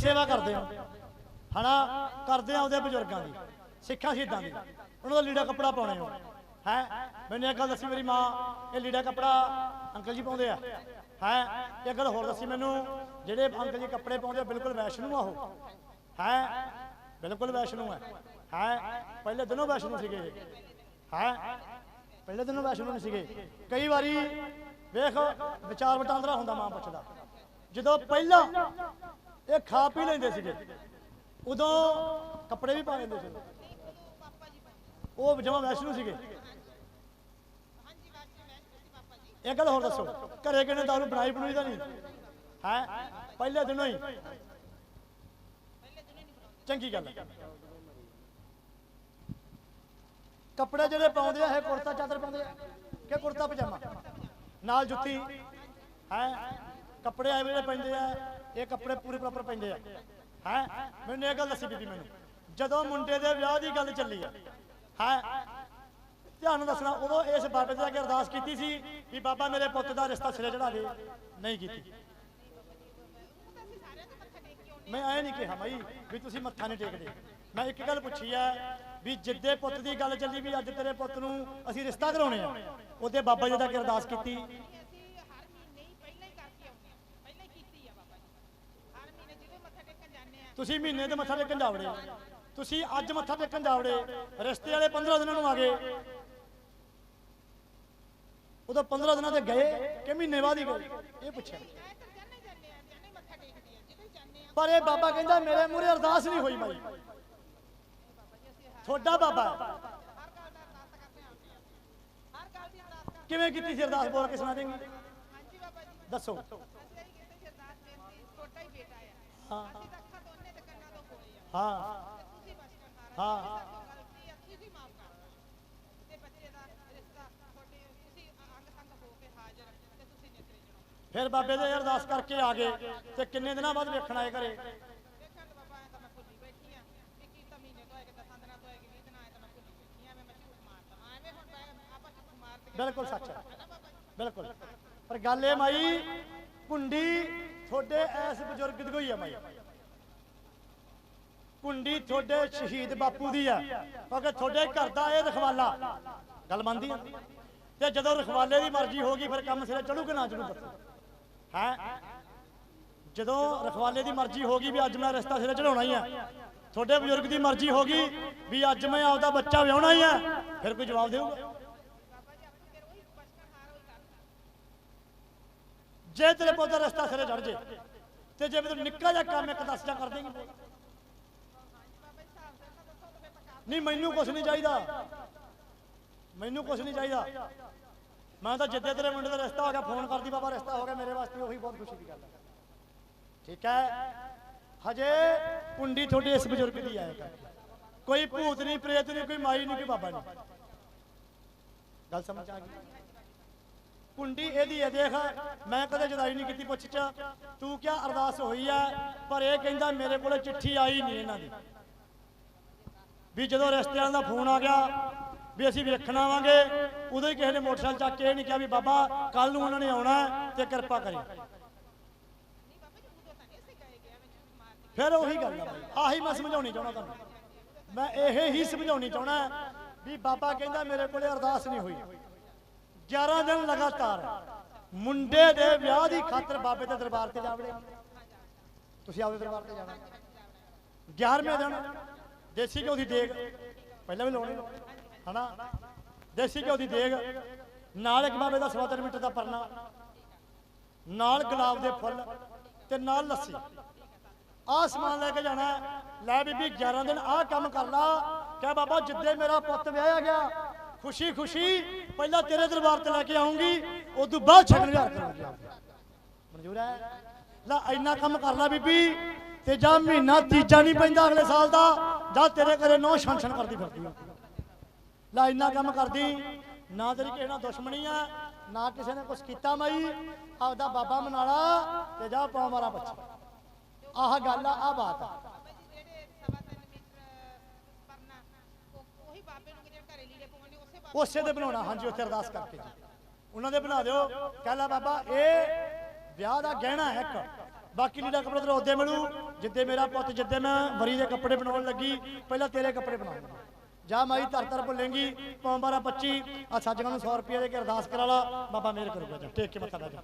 ਸੇਵਾ ਕਰਦੇ ਆ ਹਨਾ, ਕਰਦੇ ਆ ਉਹਦੇ ਬਜ਼ੁਰਗਾਂ ਦੀ, ਸਿੱਖਾਂ ਸ਼ਹੀਦਾਂ ਦੀ। ਉਹਨਾਂ ਦਾ ਲੀੜਾ ਕੱਪੜਾ ਪਾਉਣੇ ਹੋ। ਹੈ? ਮੈਨੂੰ ਇੱਕ ਗੱਲ ਦੱਸੀ ਮੇਰੀ ਮਾਂ, ਇਹ ਲੀੜਾ ਕੱਪੜਾ ਅੰਕਲ ਜੀ ਪਾਉਂਦੇ ਆ। ਹੈ? ਇਹ ਗੱਲ ਹੋਰ ਦੱਸੀ ਮੈਨੂੰ, ਜਿਹੜੇ ਅੰਕਲ ਜੀ ਕੱਪੜੇ ਪਾਉਂਦੇ ਬਿਲਕੁਲ ਵੈਸ਼ਨੂ ਆ ਉਹ। ਹੈ? ਬਿਲਕੁਲ ਵੈਸ਼ਨੂ ਹੈ ਹੈ? ਪਹਿਲੇ ਦਿਨੋਂ ਵੈਸ਼ਨੂ ਸੀਗੇ ਹੈ? ਪਹਿਲੇ ਦਿਨੋਂ ਵੈਸ਼ਨੂ ਨਹੀਂ ਸੀਗੇ। ਕਈ ਵਾਰੀ ਵੇਖ, ਵਿਚਾਰ ਵਟਾਂਦਰਾ ਹੁੰਦਾ ਮਾਂ ਪੁੱਛਦਾ ਜਦੋਂ ਪਹਿਲਾਂ ਇਹ ਖਾ ਪੀ ਲੈਂਦੇ ਸੀਗੇ। ਉਦੋਂ ਕੱਪੜੇ ਵੀ ਪਾ ਲੈਂਦੇ ਸੀ। ਉਹ ਜਮਾ ਵੈਸ਼ਨੂ ਸੀਗੇ। ਇਹ ਗੱਲ ਹੋਰ ਦੱਸੋ, ਘਰੇ ਕਿਨੇ ਦਾਰੂ ਬਣਾਈ ਬਣਾਈ ਤਾਂ ਨਹੀਂ? ਹੈ? ਪਹਿਲੇ ਦਿਨੋਂ ਹੀ। ਚੰਗੀ ਗੱਲ ਕੱਪੜੇ ਜਿਹੜੇ ਪਾਉਂਦੇ ਆ, ਇਹ ਕੁੜਤਾ ਚਾਦਰ ਪਾਉਂਦੇ ਆ ਕਿ ਕੁੜਤਾ ਪਜਾਮਾ? ਨਾਲ ਜੁੱਤੀ। ਹੈ? ਕੱਪੜੇ ਐਵੇਂ ਜਿਹੜੇ ਪੈਂਦੇ ਆ ਇਹ ਕੱਪੜੇ ਪੂਰੇ ਪ੍ਰੋਪਰ ਪੈਂਦੇ ਆ। ਹੈ? ਮੈਨੂੰ ਇਹ ਗੱਲ ਦੱਸੀ ਬੀਬੀ ਮੈਨੂੰ। ਜਦੋਂ ਮੁੰਡੇ ਦੇ ਵਿਆਹ ਦੀ ਗੱਲ ਚੱਲੀ ਆ, ਹੈ? ਧਿਆਨ ਦੱਸਣਾ, ਉਦੋਂ ਇਸ ਬਾਬੇ ਦਾ ਅੱਗੇ ਅਰਦਾਸ ਕੀਤੀ ਸੀ ਵੀ ਬਾਬਾ ਮੇਰੇ ਪੁੱਤ ਦਾ ਰਿਸ਼ਤਾ ਸਿਰੇ ਚੜਾ ਦੇ। ਨਹੀਂ ਕੀਤੀ। ਮੈਂ ਐ ਨਹੀਂ ਕਿਹਾ ਮਾਈ ਵੀ ਤੁਸੀਂ ਮੱਥਾ ਨਹੀਂ ਟੇਕਦੇ। ਮੈਂ ਇੱਕ ਗੱਲ ਪੁੱਛੀ ਆ ਵੀ ਜਿੱਦੇ ਪੁੱਤ ਦੀ ਗੱਲ ਚੱਲੀ ਵੀ ਅੱਜ ਤੇਰੇ ਪੁੱਤ ਨੂੰ ਅਸੀਂ ਰਿਸ਼ਤਾ ਕਰਾਉਣੇ ਆ, ਉਹਦੇ ਬਾਬਾ ਜੀ ਦਾ ਅੱਗੇ ਅਰਦਾਸ ਕੀਤੀ ਅਸੀਂ ਹਰ ਮਹੀਨੇ ਹੀ ਪਹਿਲਾਂ ਹੀ ਕਰਕੇ ਆਉਂਦੇ ਆ ਪਹਿਲਾਂ ਹੀ ਕੀਤੀ ਆ ਬਾਬਾ ਜੀ ਹਰ ਮਹੀਨੇ ਜਦੋਂ ਮੱਥਾ ਟੇਕਣ ਜਾਂਦੇ ਆ ਤੁਸੀਂ ਮਹੀਨੇ ਦੇ ਮੱਥਾ ਟੇਕਣ ਜਾਵੜੇ। ਤੁਸੀਂ ਅੱਜ ਮੱਥਾ ਟੇਕਣ ਜਾਵੜੇ। ਰਿਸ਼ਤੇ ਵਾਲੇ 15 ਦਿਨਾਂ ਨੂੰ ਆ ਗਏ। ਉਦੋਂ 15 ਦਿਨਾਂ ਤੇ ਗਏ ਕਿ ਮਹੀਨੇ ਬਾਅਦ ਹੀ ਗਏ? ਇਹ ਪੁੱਛਿਆ। ਪਰ ਇਹ ਬਾਬਾ ਕਹਿੰਦਾ, ਮੇਰੇ ਮੂਹਰੇ ਅਰਦਾਸ ਨਹੀਂ ਹੋਈ ਮਾਈ। ਤੁਹਾਡਾ ਬਾਬਾ ਕਿਵੇਂ ਕੀਤੀ ਸੀ ਅਰਦਾਸ? ਬੋਲ ਕੇ ਸੁਣਾ ਦੇਂਗੀ। ਦੱਸੋ। ਅਸੀਂ ਹਾਂ। ਹਾਂ। ਫਿਰ ਬਾਬੇ ਦੇ ਅਰਦਾਸ ਕਰਕੇ ਆ ਗਏ ਤੇ ਕਿੰਨੇ ਦਿਨਾਂ ਬਾਅਦ ਵੇਖਣ ਆਏ ਘਰੇ? ਬਿਲਕੁਲ ਸੱਚ ਬਿਲਕੁਲ। ਪਰ ਗੱਲ ਇਹ ਮਾਈ ਕੁੰਡੀ ਤੁਹਾਡੇ ਐਸ ਬਜ਼ੁਰਗ ਦੀ ਹੋਈ ਹੈ ਮਾਈ। ਕੁੰਡੀ ਤੁਹਾਡੇ ਸ਼ਹੀਦ ਬਾਪੂ ਦੀ ਆ। ਕਿਉਂਕਿ ਤੁਹਾਡੇ ਘਰ ਦਾ ਇਹ ਰਖਵਾਲਾ। ਗੱਲ ਮੰਨਦੀ ਤੇ ਜਦੋਂ ਰਖਵਾਲੇ ਦੀ ਮਰਜ਼ੀ ਹੋ ਗਈ, ਫਿਰ ਕੰਮ ਸਿਰੇ ਚੜੂ ਕਿ ਨਾ ਚੜੂ? ਹੈ? ਜਦੋਂ ਰਖਵਾਲੇ ਦੀ ਮਰਜ਼ੀ ਹੋ ਗਈ ਵੀ ਅੱਜ ਮੈਂ ਰਸਤਾ ਸਿਰੇ ਚੜਾਉਣਾ ਹੀ ਆ। ਤੁਹਾਡੇ ਬਜ਼ੁਰਗ ਦੀ ਮਰਜ਼ੀ ਹੋ ਗਈ ਵੀ ਅੱਜ ਮੈਂ ਆਪਦਾ ਬੱਚਾ ਵਿਆਹਣਾ ਹੀ ਆ। ਫਿਰ ਕੋਈ ਜਵਾਬ ਦੇਊਗਾ? ਜੇ ਤੇਰੇ ਪੁੱਤ ਰਸਤਾ ਸਿਰੇ ਚੜ ਜੇ, ਤੇ ਜੇ ਮੈਨੂੰ ਨਿੱਕਾ ਜਿਹਾ ਕੰਮ ਇੱਕ ਦੱਸ ਜਾ ਕਰ ਦੇਂਗੀ ਹਾਂਜੀ ਬਾਬਾ ਜੀ ਹਿਸਾਬ ਸਿਰ ਤਾਂ ਦੱਸੋ ਤੇ ਮੈਂ ਪਕਾ ਨਹੀਂ, ਮੈਨੂੰ ਕੁਝ ਨਹੀਂ ਚਾਹੀਦਾ। ਮੈਨੂੰ ਕੁਝ ਨਹੀਂ ਚਾਹੀਦਾ। ਮੈਂ ਤਾਂ ਜਿੱਦੇ ਤੇਰੇ ਮੁੰਡੇ ਦਾ ਰਿਸ਼ਤਾ ਹੋ ਗਿਆ, ਫੋਨ ਕਰਦੀ, ਬਾਬਾ, ਰਿਸ਼ਤਾ ਹੋ ਗਿਆ ਮੇਰੇ ਵਾਸਤੇ, ਉਹੀ ਬਹੁਤ ਖੁਸ਼ੀ ਦੀ ਗੱਲ ਹੈ। ਠੀਕ ਹੈ? ਹਜੇ ਕੁੰਡੀ ਤੁਹਾਡੇ ਇਸ ਬਜ਼ੁਰਗ ਦੀ ਆਇਆ ਕੋਈ ਭੂਤ ਨਹੀਂ, ਪ੍ਰੇਤ ਨਹੀਂ, ਕੋਈ ਮਾਈ ਨਹੀਂ, ਕੋਈ ਬਾਬਾ ਨਹੀਂ। ਗੱਲ ਸਮਝ ਆ ਗਈ? ਕੁੰਡੀ ਇਹਦੀ ਹੈ, ਦੇਖ, ਮੈਂ ਕਦੇ ਜਦਾਈ ਨਹੀਂ ਕੀਤੀ ਪੁੱਛ ਚ। ਤੂੰ ਕਿਆ ਅਰਦਾਸ ਹੋਈ ਹੈ, ਪਰ ਇਹ ਕਹਿੰਦਾ ਮੇਰੇ ਕੋਲੇ ਚਿੱਠੀ ਆਈ ਨਹੀਂ ਇਹਨਾਂ ਦੀ। ਵੀ ਜਦੋਂ ਰਿਸ਼ਤੇਦਾਰਾਂ ਦਾ ਫੋਨ ਆ ਗਿਆ ਵੀ ਅਸੀਂ ਵੇਖਣ ਆਵਾਂਗੇ ਉਦੋਂ ਹੀ ਕਿਸੇ ਨੇ ਮੋਟਰਸਾਈਕਲ ਚੱਕ ਕੇ ਇਹ ਨਹੀਂ ਕਿਹਾ ਵੀ ਬਾਬਾ ਕੱਲ ਨੂੰ ਉਹਨਾਂ ਨੇ ਆਉਣਾ ਹੈ ਤੇ ਕਿਰਪਾ ਕਰੇ। ਫਿਰ ਉਹੀ ਗੱਲ ਆ ਬਾਈ, ਆਹੀ ਮੈਂ ਸਮਝਾਉਣੀ ਚਾਹੁੰਦਾ ਤੁਹਾਨੂੰ। ਮੈਂ ਇਹ ਹੀ ਸਮਝਾਉਣੀ ਚਾਹੁੰਦਾ ਵੀ ਬਾਬਾ ਕਹਿੰਦਾ ਮੇਰੇ ਕੋਲੇ ਅਰਦਾਸ ਨਹੀਂ ਹੋਈ। 11 ਦਿਨ ਲਗਾਤਾਰ ਮੁੰਡੇ ਦੇ ਵਿਆਹ ਦੀ ਖਾਤਰ ਬਾਬੇ ਦੇ ਦਰਬਾਰ ਤੇ ਜਾਵੜੇ ਤੁਸੀਂ ਆਪਦੇ ਦਰਬਾਰ ਤੇ ਜਾਣਾ। 11ਵੇਂ ਦਿਨ ਦੇਸੀ ਘਿਓ ਦੀ ਦੇਗ। ਪਹਿਲਾਂ ਵੀ ਲਾਉਣੀ। ਹਨਾ? ਦੇਸੀ ਘਿਓ ਦੀ ਦੇਗ। ਨਾਲ ਇੱਕ ਬਾਬੇ ਦਾ ਸਵਾ ਤਿੰਨ ਮੀਟਰ ਦਾ ਪਰਨਾ। ਨਾਲ ਗੁਲਾਬ ਦੇ ਫੁੱਲ ਤੇ ਨਾਲ ਲੱਸੀ। ਆਹ ਸਮਾਨ ਲੈ ਕੇ ਜਾਣਾ ਲੈ ਬੀਬੀ 11 ਦਿਨ ਆਹ ਕੰਮ ਕਰ ਲਾ ਕਹਿ ਬਾਬਾ, ਜਿੱਦੇ ਮੇਰਾ ਪੁੱਤ ਵਿਆਹਿਆ ਗਿਆ, ਖੁਸ਼ੀ ਖੁਸ਼ੀ, ਪਹਿਲਾਂ ਤੇਰੇ ਦਰਬਾਰ ਤੇ ਲੈ ਕੇ ਆਉਂਗੀ, ਉਦੋਂ ਬਾਅਦ ਛੱਡਣ ਵਿਹਾਰ ਕਰਾਂਗੀ ਮਨਜ਼ੂਰ ਹੈ? ਲੈ, ਇੰਨਾ ਕੰਮ ਕਰ ਲੈ ਬੀਬੀ, ਤੇ ਜਾਂ ਮਹੀਨਾ ਤੀਜਾ ਨਹੀਂ ਪੈਂਦਾ ਅਗਲੇ ਸਾਲ ਦਾ। ਜਾਂ ਤੇਰੇ ਘਰੇ ਨੋ ਛਣ ਕਰਦੀ ਫਿਰਦੀ ਆ। ਲੈ ਇੰਨਾ ਕੰਮ ਕਰਦੀ, ਨਾ ਤੇਰੀ ਕਿਸੇ ਨਾਲ ਦੁਸ਼ਮਣੀ ਆ, ਨਾ ਕਿਸੇ ਨੇ ਕੁਝ ਕੀਤਾ ਮਾਈ, ਆਪਦਾ ਬਾਬਾ ਮਨਾਲਾ ਤੇ ਜਾ ਪਾ ਮਾਰਾ ਬੱਚਾ। ਆਹ ਗੱਲ ਆ ਆ ਬਾਤ ਆ। ਉਸੇ ਬਾਬੇ ਦੇ ਬਣਾਉਣਾ, ਹਾਂਜੀ, ਉੱਥੇ ਅਰਦਾਸ ਕਰਕੇ ਜੀ। ਉਹਨਾਂ ਦੇ ਬਣਾ ਦਿਓ। ਕਹਿ ਕਹਿੰਦਾ ਬਾਬਾ, ਇਹ ਵਿਆਹ ਦਾ ਗਹਿਣਾ ਹੈ ਇੱਕ। ਬਾਕੀ ਲੀੜਾ ਕੱਪੜਾ ਤੇਰਾ ਉਹਦੇ ਮਿਲੂ। ਜਿੱਦੇ ਮੇਰਾ ਪੁੱਤ ਜਿੱਦੇ ਮੈਂ ਵਰੀ ਦੇ ਕੱਪੜੇ ਬਣਾਉਣ ਲੱਗੀ, ਪਹਿਲਾਂ ਤੇਰੇ ਕੱਪੜੇ ਬਣਾਉਂਗਾ ਜਾ ਮਾਈ ਧਰ ਧਰ ਭੁੱਲੇਂਗੀ ਪੌਂਬਾਰਾ 25 ਆ ਸੱਜਣਾ ਨੂੰ 100 ਰੁਪਏ ਦੇ ਕੇ ਅਰਦਾਸ ਕਰਾ ਲਾ, ਬਾਬਾ ਮੇਰ ਕਰੂਗਾ ਜਾ। ਟੇਕ ਕੇ ਮੱਥਾ ਲਾ ਜਾ